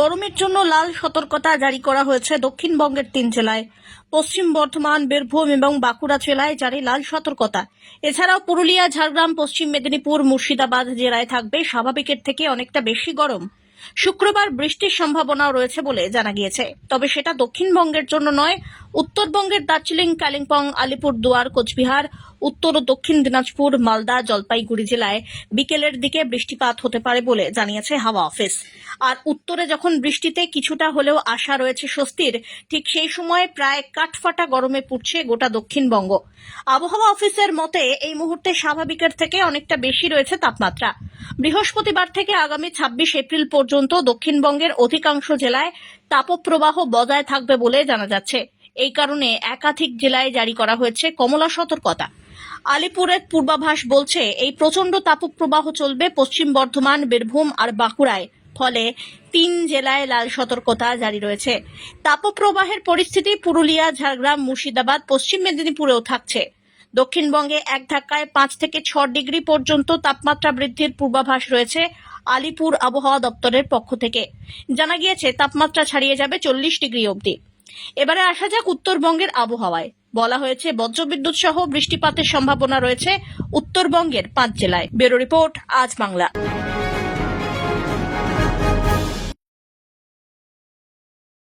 গরমের জন্য লাল সতর্কতা জারি করা হয়েছে দক্ষিণবঙ্গের তিন জেলায়। পশ্চিম বর্ধমান, বীরভূম এবং বাঁকুড়া জেলায় জারি লাল সতর্কতা। এছাড়াও পুরুলিয়া, ঝাড়গ্রাম, পশ্চিম মেদিনীপুর, মুর্শিদাবাদ জেলায় থাকবে স্বাভাবিকের থেকে অনেকটা বেশি গরম। শুক্রবার বৃষ্টির সম্ভাবনাও রয়েছে বলে জানা গিয়েছে। তবে সেটা দক্ষিণবঙ্গের জন্য নয়, উত্তরবঙ্গের দার্জিলিং, কালিম্পং, আলিপুরদুয়ার, কোচবিহার, উত্তর ও দক্ষিণ দিনাজপুর, মালদা, জলপাইগুড়ি জেলায় বিকেলের দিকে বৃষ্টিপাত হতে পারে বলে জানিয়েছে হাওয়া অফিস। আর উত্তরে যখন বৃষ্টিতে কিছুটা হলেও আশা রয়েছে স্বস্তির, ঠিক সেই সময় প্রায় কাঠফাটা গরমে পুড়ছে গোটা দক্ষিণবঙ্গ। আবহাওয়া অফিসের মতে, এই মুহূর্তে স্বাভাবিকের থেকে অনেকটা বেশি রয়েছে তাপমাত্রা। বৃহস্পতিবার থেকে আগামী ছাব্বিশ এপ্রিল পর্যন্ত দক্ষিণবঙ্গের অধিকাংশ জেলায় তাপপ্রবাহ বজায় থাকবে বলে জানা যাচ্ছে। এই কারণে একাধিক জেলায় জারি করা হয়েছে কমলা সতর্কতা। আলিপুরের পূর্বাভাস বলছে, এই প্রচণ্ড তাপপ্রবাহ চলবে পশ্চিম বর্ধমান, বীরভূম আর বাঁকুড়ায়। ফলে তিন জেলায় লাল সতর্কতা জারি রয়েছে। তাপপ্রবাহের পরিস্থিতি পুরুলিয়া, ঝাড়গ্রাম, মুর্শিদাবাদ, পশ্চিম মেদিনীপুরেও থাকছে। দক্ষিণবঙ্গে এক ধাক্কায় পাঁচ থেকে ছ ডিগ্রি পর্যন্ত তাপমাত্রা বৃদ্ধির পূর্বাভাস রয়েছে আলিপুর আবহাওয়া দপ্তরের পক্ষ থেকে। জানা গিয়েছে, তাপমাত্রা ছাড়িয়ে যাবে চল্লিশ ডিগ্রি অবধি। এবারে আসা যাক উত্তরবঙ্গের আবহাওয়ায়। বলা হয়েছে, বজ্রবিদ্যুৎ সহ বৃষ্টিপাতের সম্ভাবনা রয়েছে উত্তরবঙ্গের পাঁচ জেলায়। ব্যুরো রিপোর্ট, আজ বাংলা।